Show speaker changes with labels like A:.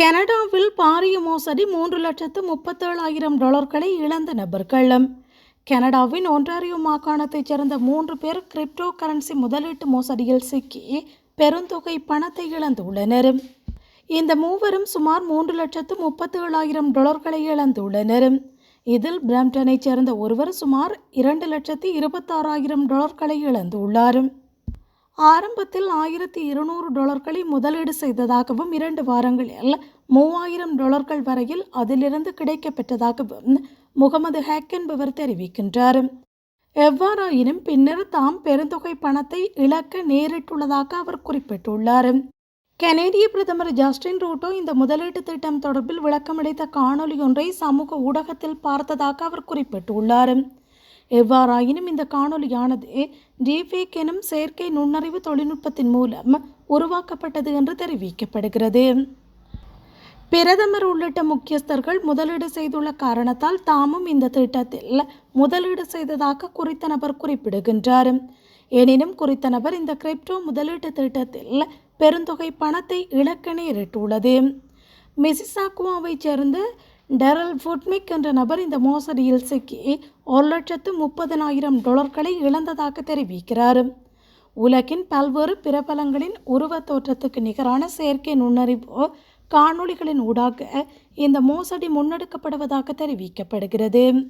A: கனடாவில் பாரிய மோசடி மூன்று லட்சத்து முப்பத்தேழாயிரம் டாலர்களை இழந்த நபர்கள். கனடாவின் ஒன்றாரியோ மாகாணத்தைச் சேர்ந்த மூன்று பேர் கிரிப்டோ கரன்சி முதலீட்டு மோசடியில் சிக்கி பெருந்தொகை பணத்தை இழந்துள்ளனர். இந்த மூவரும் சுமார் மூன்று லட்சத்து முப்பத்தேழாயிரம் டாலர்களை இழந்துள்ளனர். இதில் பிரம்டனைச் சேர்ந்த ஒருவர் சுமார் இரண்டு லட்சத்து இருபத்தாறாயிரம் டாலர்களை இழந்துள்ளார். ஆரம்பத்தில் ஆயிரத்தி இருநூறு டாலர்களை முதலீடு செய்ததாகவும் இரண்டு வாரங்களில் மூவாயிரம் டாலர்கள் வரையில் அதிலிருந்து கிடைக்கப்பெற்றதாகவும் முகமது ஹேக் என்பவர் தெரிவிக்கின்றார். எவ்வாறாயினும் பின்னர் தாம் பெருந்தொகை பணத்தை இழக்க நேரிட்டுள்ளதாக அவர் குறிப்பிட்டுள்ளார். கனேடிய பிரதமர் ஜஸ்டின் ரூட்டோ இந்த முதலீட்டு திட்டம் தொடர்பில் விளக்கமளித்த காணொலி ஒன்றை சமூக ஊடகத்தில் பார்த்ததாக அவர் குறிப்பிட்டுள்ளார். எவ்வாறாயினும் இந்த காணொலியானது டிஃபேக் எனும் செயற்கை நுண்ணறிவு தொழில்நுட்பத்தின் மூலம் உருவாக்கப்பட்டது என்று தெரிவிக்கப்படுகிறது. பிரதமர் உள்ளிட்ட முக்கியஸ்தர்கள் முதலீடு செய்துள்ள காரணத்தால் தாமும் இந்த திட்டத்தில் முதலீடு செய்ததாக குறித்த நபர் குறிப்பிடுகின்றார். எனினும் குறித்த நபர் இந்த கிரிப்டோ முதலீட்டு திட்டத்தில் பெருந்தொகை பணத்தை இழக்க நேரிட்டுள்ளது. மிசிசாக்குவாவைச் சேர்ந்த டெரல் ஃபுட்மிக் என்ற நபர் இந்த மோசடியில் சிக்கி ஒரு லட்சத்து முப்பதனாயிரம் டாலர்களை இழந்ததாக தெரிவிக்கிறார். உலகின் பல்வேறு பிரபலங்களின் உருவத் தோற்றத்துக்கு நிகரான செயற்கை நுண்ணறிவு காணொளிகளின் ஊடாக இந்த மோசடி முன்னெடுக்கப்படுவதாக தெரிவிக்கப்படுகிறது.